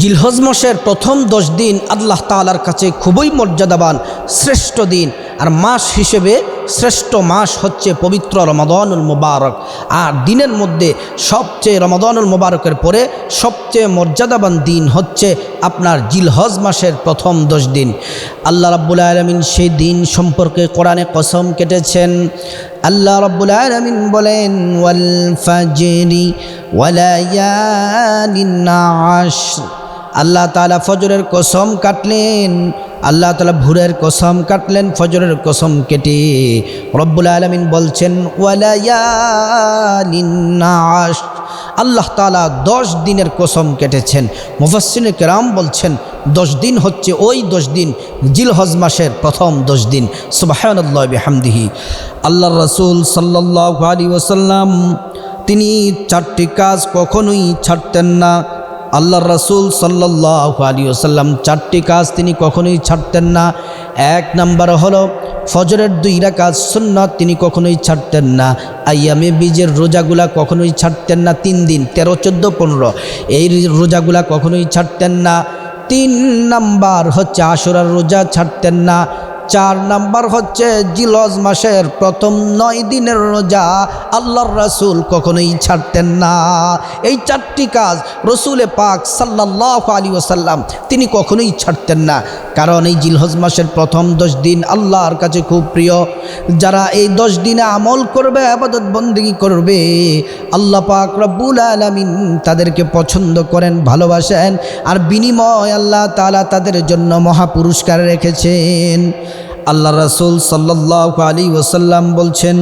জিলহজ মাসের প্রথম দশ দিন আল্লাহ তালার কাছে খুবই মর্যাদাবান শ্রেষ্ঠ দিন। আর মাস হিসেবে শ্রেষ্ঠ মাস হচ্ছে পবিত্র রমাদানুল মুবারক। আর দিনের মধ্যে সবচেয়ে রমাদানুল মুবারকের পরে সবচেয়ে মর্যাদাবান দিন হচ্ছে আপনার জিলহজ মাসের প্রথম দশ দিন। আল্লাহ রাব্বুল আলমিন সেই দিন সম্পর্কে কোরআনে কসম কেটেছেন। আল্লাহ রাব্বুল আলমিন বলেন, ওয়াল ফাজরি ওয়ালায়ালিন আশর। আল্লাহ তালা ফজরের কসম কাটলেন, আল্লাহ তালা ভুরের কসম কাটলেন, ফজরের কসম কেটে। রব্বুল আলমিন বলছেন আল্লাহ তালা দশ দিনের কসম কেটেছেন। মুফাসিন কেরাম বলছেন, দশ দিন হচ্ছে ওই দশ দিন, জিলহজ মাসের প্রথম দশ দিন। সুবাহান্লাহ হামদিহি আল্লাহ রসুল সাল্লাহ আলী ওসাল্লাম তিনি চারটি কাজ কখনোই ছাড়তেন না। আল্লাহ রসুল সাল্লাহ আলী ওসাল্লাম চারটি কাজ তিনি কখনোই ছাড়তেন না। এক নাম্বার হলো, ফজরের দুই রাকাজ সুন্নত তিনি কখনোই ছাড়তেন না। আইয়ামে বীজের রোজাগুলা কখনোই ছাড়তেন না। তিন দিন, তেরো, চোদ্দ, পনেরো, এই রোজাগুলা কখনোই ছাড়তেন না। তিন নাম্বার হচ্ছে, আশুরার রোজা ছাড়তেন না। চার নাম্বার হচ্ছে জিলজ মাসের প্রথম নয় দিনের রোজা আল্লাহর রাসুল কখনোই ছাড়তেন না। এই চারটি কাজ রসুলে পাক সাল্লাহ আলী ওসাল্লাম তিনি কখনোই ছাড়তেন না। কারণ এই জিলহজ মাসের প্রথম দশ দিন আল্লাহর কাছে খুব প্রিয়। যারা এই দশ দিনে আমল করবে, আবাদত বন্দিগি করবে, আল্লাহ পাক রব্বুল আলমিন তাদেরকে পছন্দ করেন, ভালোবাসেন। আর বিনিময় আল্লাহ তালা তাদের জন্য মহাপুরস্কার রেখেছেন। আল্লাহ রসুল সাল্লাহ আলী ওসাল্লাম বলছেন,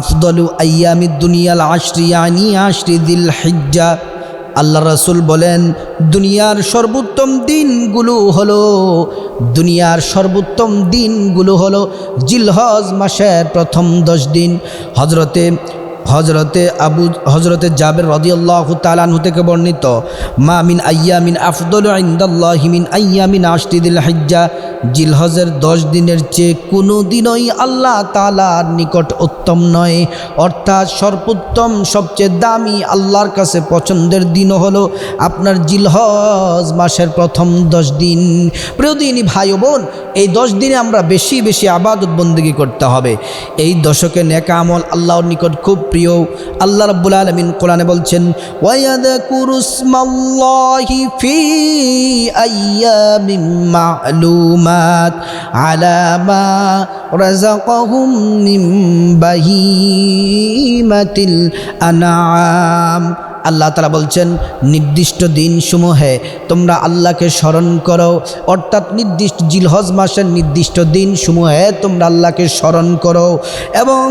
আফদলু আয়ামি দুনিয়াল আশরি আনি আশরি দিল হিজ্জা। আল্লাহ রসুল বলেন, দুনিয়ার সর্বোত্তম দিনগুলো হলো, দুনিয়ার সর্বোত্তম দিনগুলো হলো জিলহজ মাসের প্রথম দশ দিন। হজরতে হজরতে আবু হজরতে জাবের রদিয়াল্লাহ তালানহু থেকে বর্ণিত, মা মিন আয়ামিন আফদল ইন্দাল্লাহ মিন আয়ামিন আশতিদিল হিজ্জা জিলহজের দশ দিনের চেয়ে কোনো দিনই আল্লাহ তালার নিকট উত্তম নয়। অর্থাৎ সর্বোত্তম, সবচেয়ে দামি আল্লাহর কাছে পছন্দের দিনও হলো আপনার জিলহজ মাসের প্রথম দশ দিন। প্রিয় দিনই ভাই বোন, এই দশ দিনে আমরা বেশি বেশি আবাদত বন্দিগি করতে হবে। এই দশকে নেকা আমল আল্লাহর নিকট খুব প্রিয় আল্লাহ রব্বুল আলমিন কোরআনে বলছেন ওয়াদাকুরুসমাল্লাহি ফি আইয়ামিন মা'লুমাত আলা মা রাযাকাহুম আল্লাহ তালা বলছেন, নির্দিষ্ট দিন সমূহে তোমরা আল্লাহকে স্মরণ করো। অর্থাৎ নির্দিষ্ট জিলহজ মাসের নির্দিষ্ট দিন সমূহে তোমরা আল্লাহকে স্মরণ করো এবং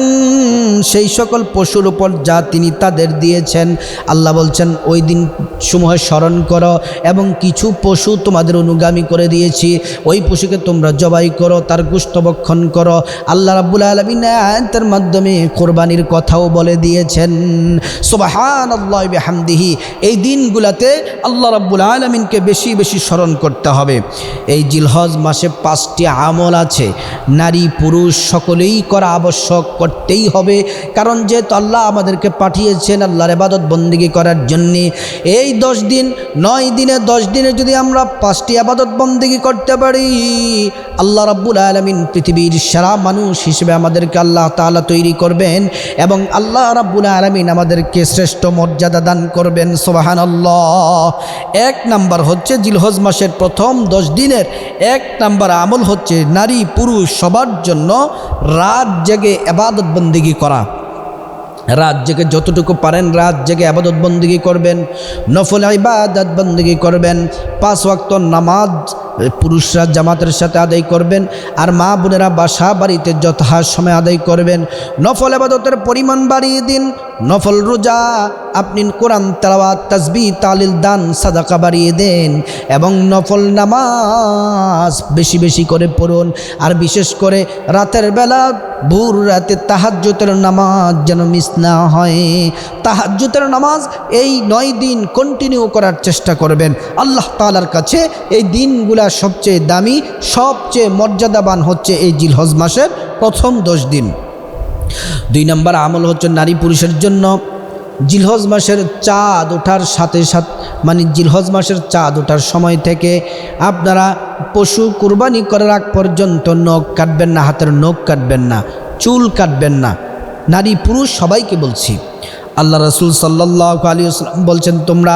সেই সকল পশুর উপর যা তিনি তাদের দিয়েছেন, আল্লাহ বলছেন, ওই দিন সমূহে স্মরণ করো এবং কিছু পশু তোমাদের অনুগামী করে দিয়েছি। ওই পশুকে তোমরা জবাই করো, তার গুষ্ঠবক্ষণ করো। আল্লাহ রাবুল আলমিন আয়াতের মাধ্যমে কোরবানির কথাও বলে দিয়েছেন। সুবাহান আল্লাহ হামদিহি, এই দিনগুলাতে আল্লাহ রাব্বুল আলমিনকে বেশি বেশি স্মরণ করতে হবে। এই জিলহজ মাসে পাঁচটি আমল আছে। নারী, পুরুষ, সকলেই করা আবশ্যক করতেই হবে। কারণ যেহেতু আল্লাহ আমাদেরকে পাঠিয়েছেন আল্লাহর এবাদত বন্দিগি করার জন্যে, এই দশ দিন, নয় দিনে, দশ দিনে যদি আমরা পাঁচটি আবাদত বন্দিগি করতে পারি, আল্লাহ রাব্বুল আলমিন পৃথিবীর সারা মানুষ হিসেবে আমাদেরকে আল্লাহ তালা তৈরি করবেন এবং আল্লাহ রাব্বুল আলমিন আমাদেরকে শ্রেষ্ঠ মর্যাদা করবেন সোবাহান এক নাম্বার হচ্ছে জিলহজ মাসের প্রথম দশ দিনের। এক নাম্বার আমল হচ্ছে নারী পুরুষ সবার জন্য রাত জেগে এবাদত বন্দিগি করা। রাত জেগে যতটুকু পারেন রাত জেগে আবাদত বন্দিগি করবেন, নফল ইবাদত বন্দিগি করবেন, পাঁচ ওয়াক্ত নামাজ পুরুষরা জামাতের সাথে আদায় করবেন, আর মা বোনেরা বাসা বাড়িতে যথা সময় আদায় করবেন। নফল আবাদতের পরিমাণ বাড়িয়ে দিন, নফল রোজা আপনি কোরআন, তালাওয়াত তাসবি তালিল, দান, সাদাকা বাড়িয়ে দেন, এবং নফল নামাজ বেশি বেশি করে পড়ুন, আর বিশেষ করে রাতের বেলা ভোর রাতে তাহাজ্যতের নামাজ যেন মিস না হয়। তাহাজ্যতের নামাজ এই নয় দিন কন্টিনিউ করার চেষ্টা করবেন। আল্লাহ তালার কাছে এই দিনগুলা সবচেয়ে দামি, সবচেয়ে মর্যাদাবান হচ্ছে এই জিলহজ মাসের প্রথম দশ দিন। দুই নম্বর আমল হচ্ছে নারী পুরুষের জন্য। জিলহজ মাসের চাঁদ ওঠার সাথে সাথে মানে জিলহজ মাসের চাঁদ ওঠার সময় থেকে আপনারা পশু কুরবানি করার আগ পর্যন্ত নখ কাটবেন না, হাতের নখ কাটবেন না, চুল কাটবেন না। নারী পুরুষ সবাইকে বলছি, আল্লাহ রসুল সাল্লাহ আলী বলছেন, তোমরা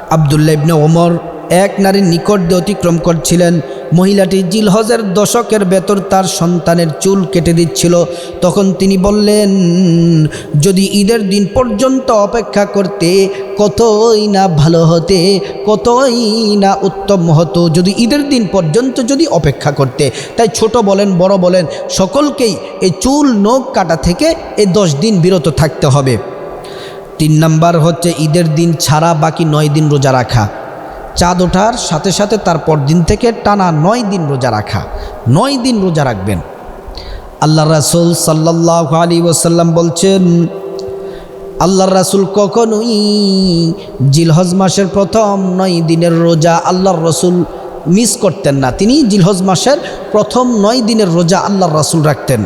আবদুল্লা ইবনে ওমর এক নারীর নিকট দিয়ে অতিক্রম করছিলেন। মহিলাটি জিলহজের দশকের বেতর তার সন্তানের চুল কেটে দিচ্ছিল। তখন তিনি বললেন, যদি ঈদের দিন পর্যন্ত অপেক্ষা করতে কতই না ভালো হতে, কতই না উত্তম হতো, যদি ঈদের দিন পর্যন্ত যদি অপেক্ষা করতে। তাই ছোট বলেন, বড় বলেন, সকলকেই এই চুল নখ কাটা থেকে এই দশ দিন বিরত থাকতে হবে। তিন নাম্বার হচ্ছে ঈদের দিন ছাড়া বাকি নয় দিন রোজা রাখা। চাঁদ ওঠার সাথে সাথে তারপর দিন থেকে টানা নয় দিন রোজা রাখা। নয় দিন রোজা রাখবেন। আল্লাহ রাসুল সাল্লাহ আলী ওসাল্লাম বলছেন, আল্লাহর রাসুল কখনোই জিলহজ মাসের প্রথম নয় দিনের রোজা আল্লাহর রসুল মিস করতেন না। তিনি জিলহজ মাসের প্রথম নয় দিনের রোজা আল্লাহর রাসুল রাখতেন।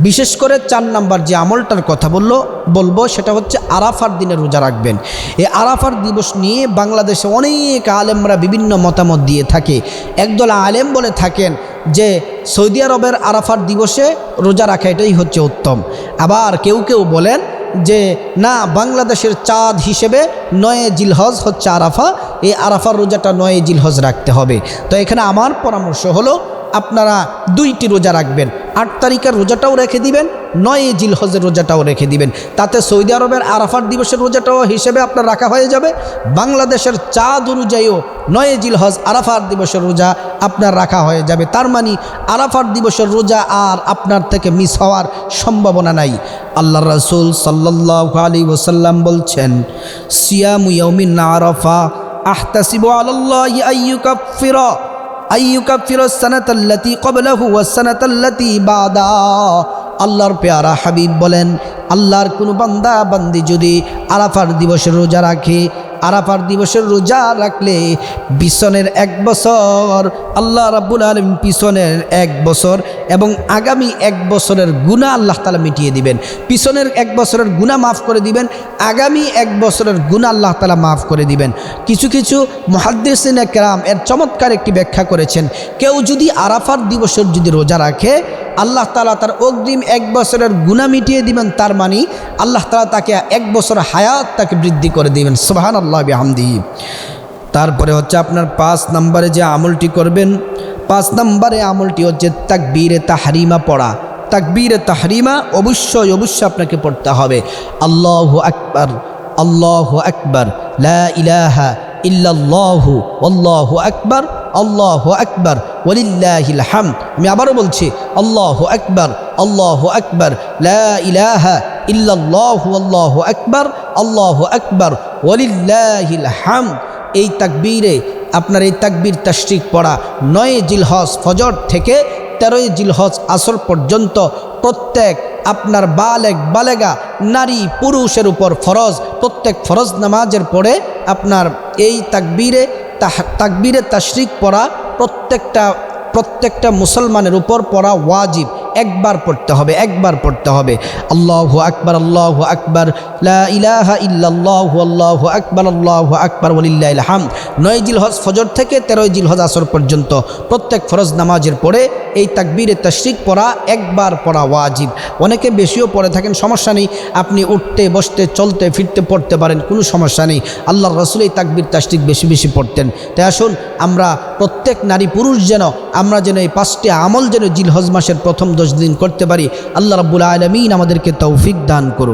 বিশেষ করে চার নাম্বার যে আমলটার কথা বলল, বলব, সেটা হচ্ছে আরাফার দিনে রোজা রাখবেন। এই আরাফার দিবস নিয়ে বাংলাদেশে অনেক আলেমরা বিভিন্ন মতামত দিয়ে থাকে। একদল আলেম বলে থাকেন যে সৌদি আরবের আরাফার দিবসে রোজা রাখা এটাই হচ্ছে উত্তম। আবার কেউ কেউ বলেন যে, না, বাংলাদেশের চাঁদ হিসেবে নয়ে জিলহজ হচ্ছে আরাফা, এই আরাফার রোজাটা নয়ে জিলহজ রাখতে হবে। তো এখানে আমার পরামর্শ হলো আপনারা দুইটি রোজা রাখবেন। আট তারিখের রোজাটাও রেখে দিবেন, নয় জিল হজের রোজাটাও রেখে দিবেন। তাতে সৌদি আরবের আরাফার দিবসের রোজাটাও হিসেবে আপনার রাখা হয়ে যাবে। বাংলাদেশের চাঁদ অনুযায়ীও নয় জিল হজ আরাফার দিবসের রোজা আপনার রাখা হয়ে যাবে। তার মানে আরাফার দিবসের রোজা আর আপনার থেকে মিস হওয়ার সম্ভাবনা নাই। আল্লাহ রসুল সাল্লাহ আলী ওসাল্লাম বলছেন, সিয়ামু ইয়মিন আরাফা আহতাসিবু আল্লাহ আইয়ুকাফিরা আইয়ুকাফির বাদা। আল্লাহর পেয়ারা হাবিব বলেন আল্লাহর কোনো বান্দা বান্দি যদি আরাফার দিবসের রোজা রাখে আরাফার দিবসের রোজা রাখলে পিছনের এক বছর, আল্লাহ রাব্বুল আলম পিছনের এক বছর এবং আগামী এক বছরের গুণা আল্লাহ তালা মিটিয়ে দিবেন। পিছনের এক বছরের গুণা মাফ করে দিবেন, আগামী এক বছরের গুণা আল্লাহ তালা মাফ করে দিবেন। কিছু কিছু মহাদ্দিসিন একরাম এর চমৎকার একটি ব্যাখ্যা করেছেন, কেউ যদি আরাফার দিবসের যদি রোজা রাখে, আল্লাহ তালা তার অগ্রিম এক বছরের গুণা মিটিয়ে দিবেন, তার মানে আল্লাহ তালা তাকে এক বছর হায়াত তাকে বৃদ্ধি করে দিবেন। সোহান আল্লাহ বিহামদি। তারপরে হচ্ছে আপনার পাঁচ নম্বরে যে আমলটি করবেন, পাঁচ নম্বরে আমলটি হচ্ছে তাকবীরে তাহারিমা পড়া। তাকবীরে তাহারিমা অবশ্যই অবশ্যই আপনাকে পড়তে হবে। আল্লাহ আকবর আল্লাহ আকবর, লা ইলাহা ইল্লাল্লাহু আল্লাহু আকবর, আল্লাহ আকবর ওলিল্লাহিল হাম আমি আবারও বলছি, আল্লাহ আকবর আল্লাহ আকবর, লা ইলাহা ইল্লাল্লাহু আল্লাহু আকবর আল্লাহ আকবর ওলিল্লাহিল হাম এই তাকবীরে, আপনার এই তাকবীর তাশরিক পড়া নয় জিলহজ ফজর থেকে তেরোই জিলহজ আসর পর্যন্ত প্রত্যেক আপনার বালেক, বালেগা, নারী, পুরুষের উপর ফরজ, প্রত্যেক ফরজ নামাজের পরে আপনার এই তাকবীরে তাকবীরে তাশরিক পড়া প্রত্যেকটা প্রত্যেকটা মুসলমানের উপর পড়া ওয়াজিব। একবার পড়তে হবে, একবার পড়তে হবে। আল্লাহ আকবর আল্লাহ আকবর ইলাহা ইল্লাল্লাহ, আল্লাহ আকবর আল্লাহ আকবর ওলিল্লাহ হাম নয় জিল হজ ফজর থেকে তেরোই জিল হজ আসর পর্যন্ত প্রত্যেক ফরজ নামাজের পরে এই তাকবীরে তশরিক পড়া একবার পড়া ওয়াজিব। অনেকে বেশিও পড়ে থাকেন, সমস্যা নেই। আপনি উঠতে, বসতে, চলতে, ফিরতে পড়তে পারেন, কোনো সমস্যা নেই। আল্লাহ রসুল এই তাকবীর, তাশরিক বেশি বেশি পড়তেন। তাই আসুন, আমরা প্রত্যেক নারী পুরুষ যেন, আমরা যেন এই পাঁচটি আমল যেন জিলহজ মাসের প্রথম দশ দিন করতে পারি। আল্লাহ রাবুল আলমিন আমাদেরকে তৌফিক দান করুন